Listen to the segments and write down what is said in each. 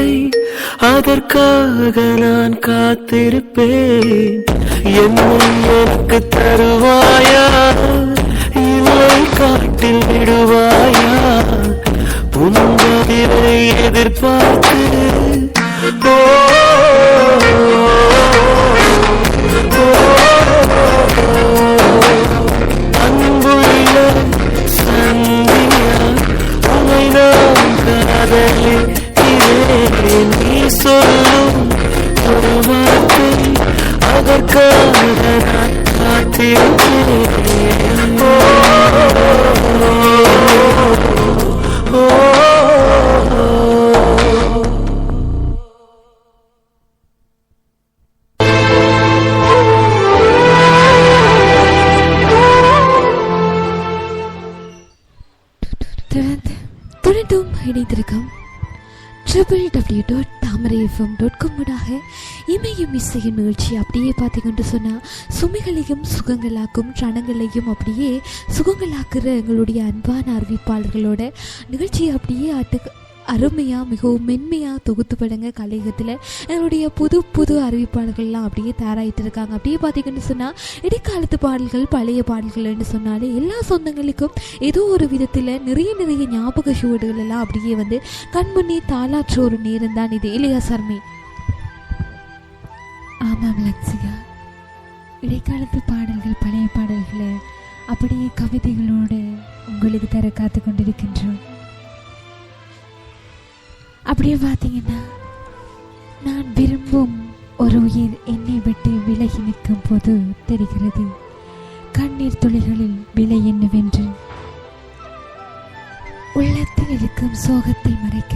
வார்த்தை அதற்காக நான் காத்திருப்பேன். என்னை எனக்கு தருவாயா? இல்லை காட்டில் விடுவாயா? உங்களை எதிர்பார்த்து ஓ, என்று நீ சொல்லும் ஒரு வார்த்தை அதற்காக நான் காத்திருக்கிறேன் இணைந்திருக்கும் triple W dot Thamarai FM dot காமூடாக இமையும் இசையின் நிகழ்ச்சி அப்படியே பார்த்தீங்கன்னு சொன்னால் சுமைகளையும் சுகங்களாக்கும் ரணங்களையும் அப்படியே சுகங்களாக்குற எங்களுடைய அன்பான அறிவிப்பாளர்களோட நிகழ்ச்சியை அப்படியே ஆட்டு அருமையாக மிகவும் மென்மையாக தொகுத்து படங்க கலையகத்தில் என்னுடைய புது புது அறிவிப்பாளர்கள்லாம் அப்படியே தயாராகிட்டு இருக்காங்க அப்படியே பார்த்தீங்கன்னு சொன்னால் இடைக்காலத்து பாடல்கள் பழைய பாடல்கள்னு சொன்னாலே எல்லா சொந்தங்களுக்கும் ஏதோ ஒரு விதத்தில் நிறைய நிறைய ஞாபக சுவடுகள் எல்லாம் அப்படியே வந்து கண்முன்னே தாளாற்ற ஒரு நேரம் தான் இது. இல்லையா சர்மி? ஆமாம் லக்ஸிகா இடைக்காலத்து பாடல்கள் பழைய பாடல்களை அப்படியே கவிதைகளோடு உங்களுக்கு தர காத்து கொண்டிருக்கின்றோம் அப்படியே பார்த்தீங்கன்னா நான் விரும்பும் ஒரு உயிர் என்னை விட்டு விலகி நிற்கும் போது தெரிகிறது. கண்ணீர் துளிகளில் விலை என்னவென்று. உள்ளத்தில் இருக்கும் சோகத்தை மறைக்க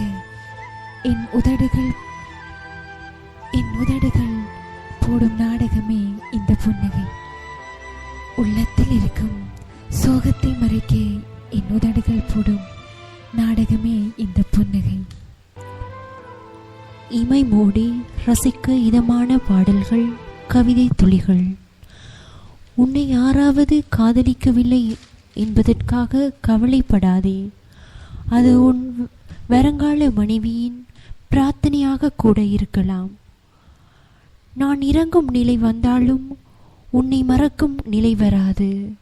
என் உதடுகள் என் உதடுகள் போடும் நாடகமே இந்த புன்னகை. உள்ளத்தில் இருக்கும் சோகத்தை மறைக்க என் உதடுகள் போடும் நாடகமே இந்த புன்னகை. இமை மூடி ரசிக்க இதமான பாடல்கள் கவிதை துளிகள். உன்னை யாராவது காதலிக்கவில்லை என்பதற்காக கவலைப்படாதே. அது உன் வருங்கால மனைவியின் பிரார்த்தனையாக கூட இருக்கலாம். நான் இறங்கும் நிலை வந்தாலும் உன்னை மறக்கும் நிலை வராது.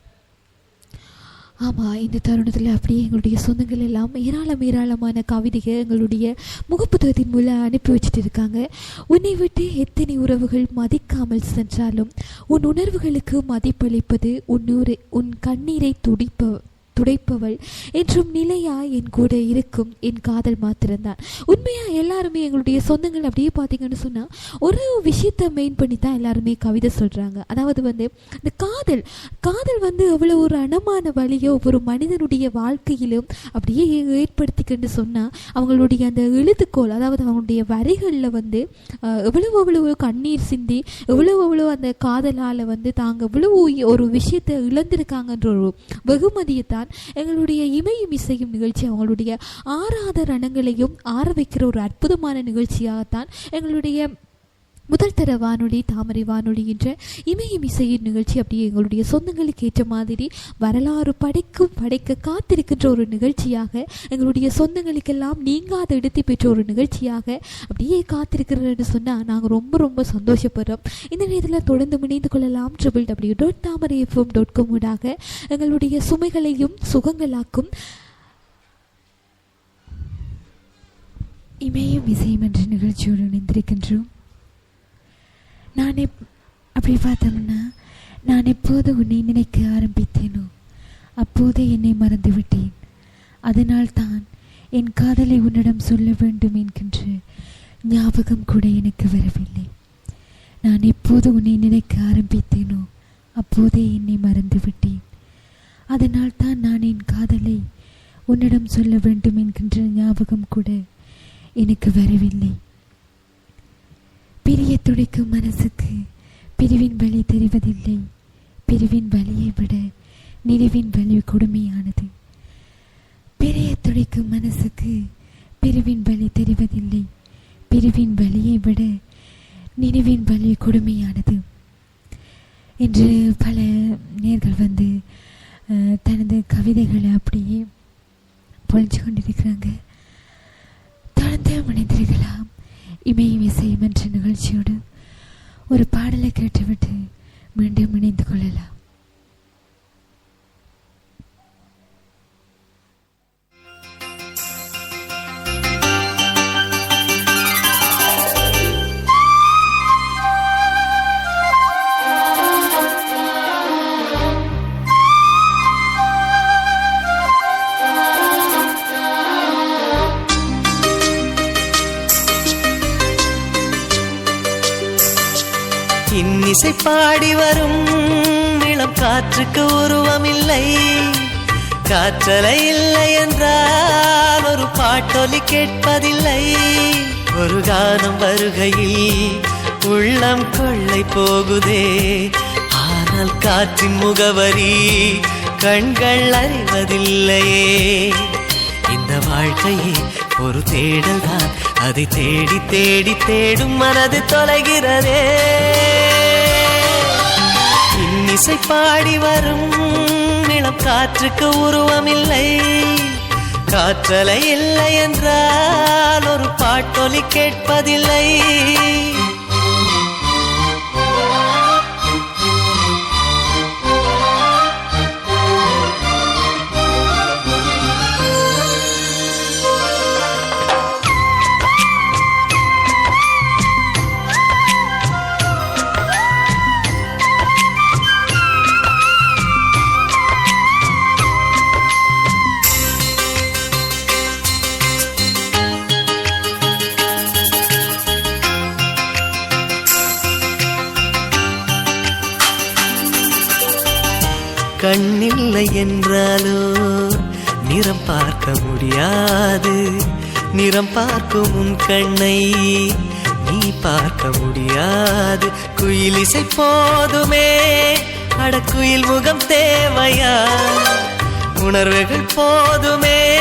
ஆமாம் இந்த தருணத்தில் அப்படியே எங்களுடைய சொந்தங்கள் எல்லாம் ஏராளம் ஏராளமான கவிதைகள் எங்களுடைய முகப்புத்தகத்தின் மூலம் அனுப்பி வச்சுட்டு இருக்காங்க. உன்னை விட்டு எத்தனை உறவுகள் மதிக்காமல் சென்றாலும் உன் உணர்வுகளுக்கு மதிப்பளிப்பது உன்னூரை உன் கண்ணீரை துடிப்ப துடைப்பவள் என்றும் நிலையா என் கூட இருக்கும் என் காதல் மாத்திரம்தான். உண்மையா எல்லாருமே எங்களுடைய சொந்தங்கள் அப்படியே பார்த்தீங்கன்னு சொன்னால் ஒரு விஷயத்தை மெயின் பண்ணி தான் எல்லாருமே கவிதை சொல்கிறாங்க அதாவது வந்து இந்த காதல் காதல் வந்து எவ்வளோ ஒரு அனமான வழியோ ஒரு மனிதனுடைய வாழ்க்கையிலும் அப்படியே ஏற்படுத்திக்கிட்டு சொன்னால் அவங்களுடைய அந்த எழுத்துக்கோள் அதாவது அவங்களுடைய வரிகளில் வந்து எவ்வளவு எவ்வளவு கண்ணீர் சிந்தி எவ்வளவு எவ்வளோ அந்த காதலால் வந்து தாங்க எவ்வளவு ஒரு விஷயத்தை இழந்திருக்காங்கன்ற ஒரு வெகுமதியை தான் எங்களுடைய இமையும் இசையும் நிகழ்ச்சி அவங்களுடைய ஆறாத ரணங்களையும் ஆற வைக்கிற ஒரு அற்புதமான நிகழ்ச்சியாகத்தான் எங்களுடைய முதல் தர வானொலி தாமரை வானொலி என்ற இமயம் இசையின் நிகழ்ச்சி அப்படியே எங்களுடைய சொந்தங்களுக்கு ஏற்ற மாதிரி வரலாறு படைக்கும் படைக்க காத்திருக்கின்ற ஒரு நிகழ்ச்சியாக எங்களுடைய சொந்தங்களுக்கெல்லாம் நீங்காத இடத்தை பெற்ற ஒரு நிகழ்ச்சியாக அப்படியே காத்திருக்கிறதுன்னு சொன்னால் நாங்கள் ரொம்ப ரொம்ப சந்தோஷப்படுறோம். இந்த நேரத்தில் தொடர்ந்து இணைந்து கொள்ளலாம். Triple W dot Thamarai FM dot com ஊடாக எங்களுடைய சுமைகளையும் சுகங்களாக்கும் இமயம் இசையும் என்ற நிகழ்ச்சியோடு இணைந்திருக்கின்றோம். நான் எப் அப்படி பார்த்தோம்னா நான் எப்போது உன்னை நினைக்க ஆரம்பித்தேனோ அப்போதே என்னை மறந்து விட்டேன் அதனால் தான் என் காதலை உன்னிடம் சொல்ல வேண்டும் என்கின்ற ஞாபகம் கூட எனக்கு வரவில்லை. நான் எப்போது உன்னை நினைக்க ஆரம்பித்தேனோ அப்போதே என்னை மறந்து விட்டேன் அதனால் தான் நான் என் காதலை உன்னிடம் சொல்ல வேண்டும் என்கின்ற ஞாபகம் கூட எனக்கு வரவில்லை. பிரிய துடிக்கும் மனசுக்கு பிரிவின் வழி தெரிவதில்லை. பிரிவின் வலியை விட நினைவின் வலி கொடுமையானது. பிரிய துடிக்கும் மனசுக்கு பிரிவின் வழி தெரிவதில்லை. பிரிவின் வலியை விட நினைவின் வழி கொடுமையானது. என்று பல நேர்கள் வந்து தனது கவிதைகளை அப்படியே பொழிஞ்சு கொண்டிருக்கிறாங்க. தொடர்ந்து மனிதர்களாம் இமயம் இசையும் என்ற நிகழ்ச்சியோடு ஒரு பாடலை கேட்டுவிட்டு மீண்டும் இணைந்து கொள்ளலாம். பாடி வரும். இளம் காற்றுக்கு உருவமில்லை. காற்றலை இல்லை என்றால் ஒரு பாட்டொலி கேட்பதில்லை. ஒரு கானம் வருகையில் உள்ளம் கொள்ளை போகுதே. ஆனால் காற்றின் முகவரி கண்கள் அறிவதில்லையே. இந்த வாழ்க்கையே ஒரு தேடல்தான். அதை தேடி தேடி தேடும் மனது தொலைகிறதே. இன்னிசை பாடி வரும். இளம் காற்றுக்கு உருவமில்லை. காற்றலை இல்லை என்றால் ஒரு பாட்டொலி கேட்பதில்லை. நிறம் பார்க்கும் உன் கண்ணை. நீ பார்க்க முடியாது. குயிலிசை போதுமே. அடக்குயில் முகம் தேவையா? உணர்வுகள் போதுமே.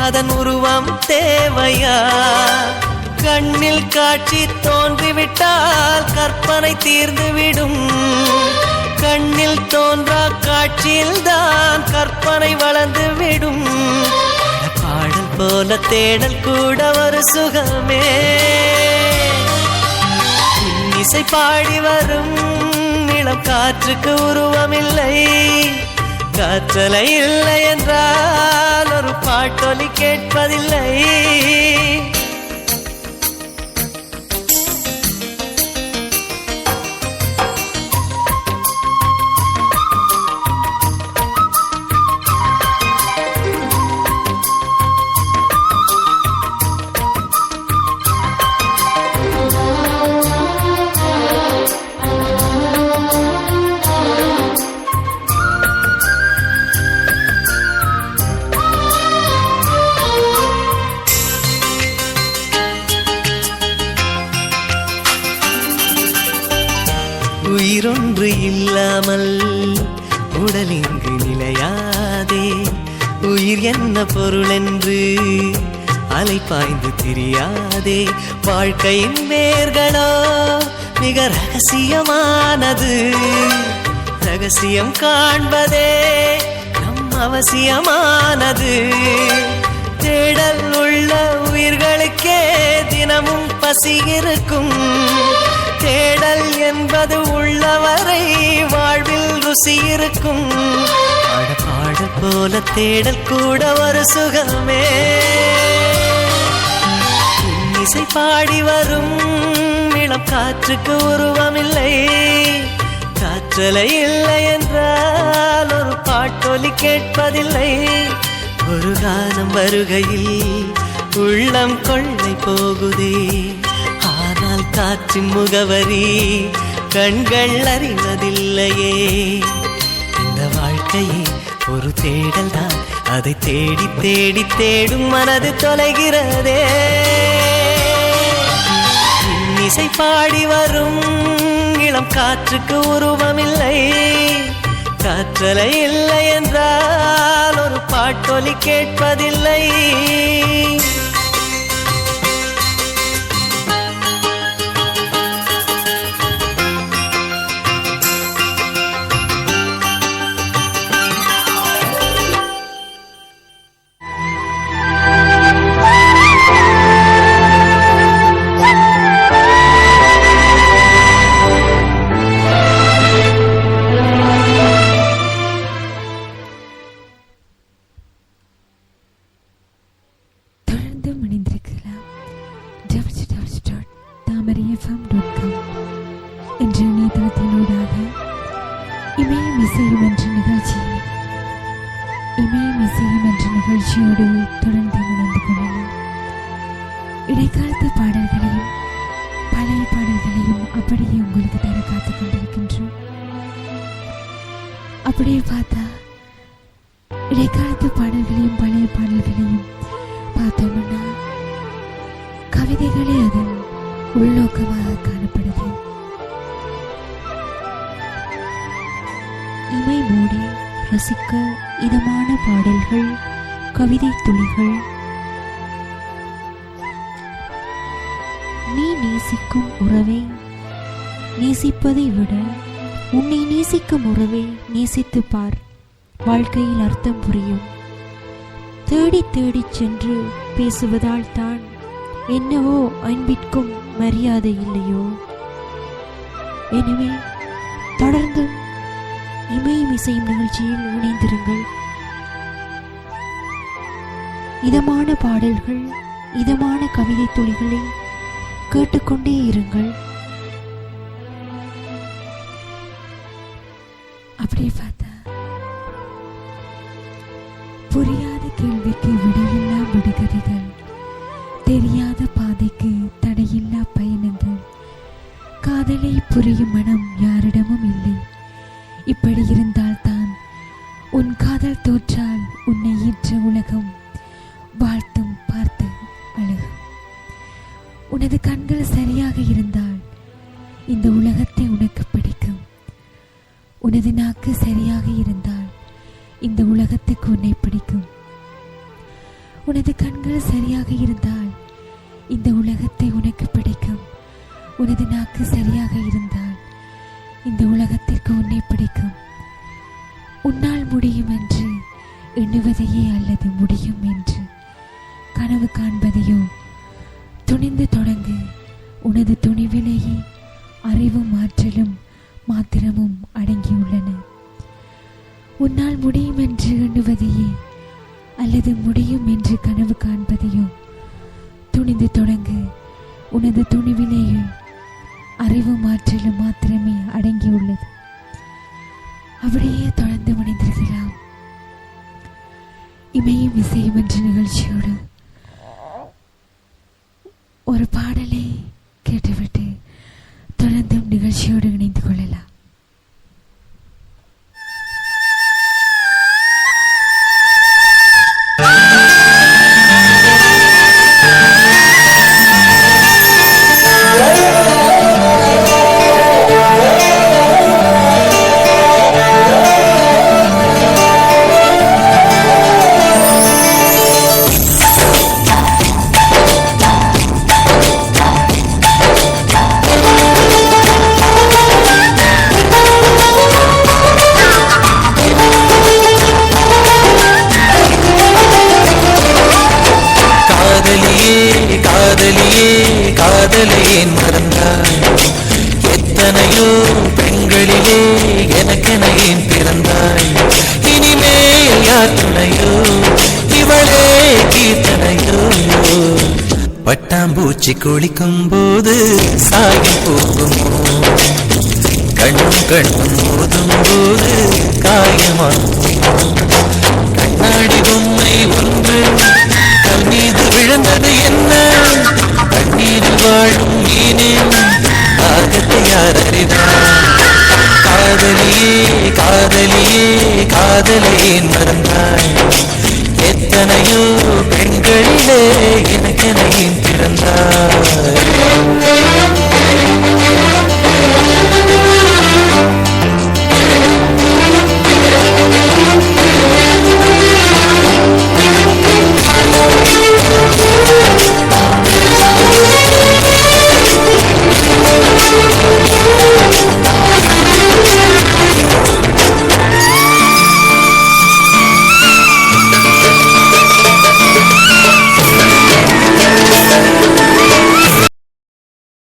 அதன் உருவம் தேவையா? கண்ணில் காட்சி தோன்றிவிட்டால் கற்பனை தீர்ந்துவிடும். கண்ணில் தோன்றா காட்சியில்தான் கற்பனை வளர்ந்து விடும் போல தேடல் கூட ஒரு சுகமே. இசை பாடி வரும் நிலம் காற்றுக்கு உருவமில்லை. காற்றலை இல்லை என்றால் ஒரு பாட்டொலி கேட்பதில்லை. அலை பாய்ந்து தெரியாதே வாழ்க்கையின் வேர்களோ மிக ரகசியமானது. ரகசியம் காண்பதே நம் அவசியமானது. தேடல் உள்ள உயிர்களுக்கே தினமும் பசி இருக்கும். தேடல் என்பது உள்ளவரை வாழ்வில் ருசி இருக்கும். பாட பாடல் போல தேடல் கூட ஒரு சுகமே. இசை பாடி வரும் இளம் காற்றுக்கு உருவமில்லை. காற்றலை இல்லை என்றால் ஒரு பாட்டொலி கேட்பதில்லை. ஒரு காலம் வருகையில் உள்ளம் கொள்ளை போகுதே. காற்றின் முகவரி கண்கள் அறிவதில்லையே. இந்த வாழ்க்கையே ஒரு தேடல் தான் அதை தேடி தேடி தேடும் மனது தொலைகிறதே. இசை பாடி வரும் இளம் காற்றுக்கு உருவமில்லை. காற்றலை இல்லை என்றால் ஒரு பாட்டொலி கேட்பதில்லை. இசையும் என்ற நிகழ்ச்சி. இமயம் இசையும் என்ற நிகழ்ச்சியோடு தொடர்ந்து ஓடி மூடி ரசிக்க இதமான பாடல்கள் கவிதை துளிகள். நீ நேசிக்கும் உறவை நேசிப்பதை விட உன்னை நேசிக்கும் உறவை நேசித்து பார். வாழ்க்கையில் அர்த்தம் புரியும். தேடி தேடிச் சென்று பேசுவதால் தான் என்னவோ அன்பிற்கும் மரியாதை இல்லையோ. எனவே தொடர்ந்து இமயம் இசையும் நிகழ்ச்சியில் இணைந்திருங்கள். இதமான பாடல்கள் இதமான கவிதை துளிகளை கேட்டுக்கொண்டே இருங்கள். அப்படியே பார்த்தா புரியாத கேள்விக்கு விடையில்லா விடுகதைகள் தெரியாத பாதைக்கு தடையில்லா பயணங்கள் காதலை புரியும் மனம் யாரிடமும் இல்லை. இப்படி இருந்தால்தான் உன் காதல் தோற்றால் உன்னை ஈற்ற உலகம் வாழ்த்தும் பார்த்து அழகு. உனது கண்கள் சரியாக இருந்தால் இந்த உலகத்தை உனக்கு பிடிக்கும். உனது நாக்கு சரியாக இருந்தால் இந்த உலகத்துக்கு உன்னை பிடிக்கும். உனது கண்கள் சரியாக இருந்தால் இந்த உலகத்தை உனக்கு பிடிக்கும். உனது நாக்கு சரியாக இருந்தால் இந்த உலகத்தை எனக்கு உன்னை பிடிக்கும். உன்னால் முடியும் என்று எண்ணுவதையே அல்லது முடியும் என்று கனவு காண்பதையோ துணிந்து தொடங்கு. உனது துணிவிலேயே அறிவும் ஆற்றலும் மாத்திரமும் அடங்கியுள்ளன. உன்னால் முடியும் என்று எண்ணுவதையே அல்லது முடியும் என்று கனவு காண்பதையோ துணிந்து தொடங்கு. உனது துணிவிலேயே அறிவும் ஆற்றலும் மாத்திரமே அடங்கியுள்ளது. அப்படியே தொடர்ந்து முனைந்திருக்கலாம் இமையும் இசையும் என்ற நிகழ்ச்சியோடு பட்டாம்பூச்சி குளிக்கும் போது சாகி போகுமோ கண்ணும் கண்ணும் மோதும் போது காயமாகுமோ கண்ணாடி பொம்மை ஒன்று கண்ணீது விழுந்தது என்ன? கண்ணீரில் வாழும் மீனின் ஆகத்தை யார் அறிவார் காதலியே காதலியே காதலையே மறந்தாய். எத்தனையோ பெண்களிலே எனக்கெனையும் பிறந்தார்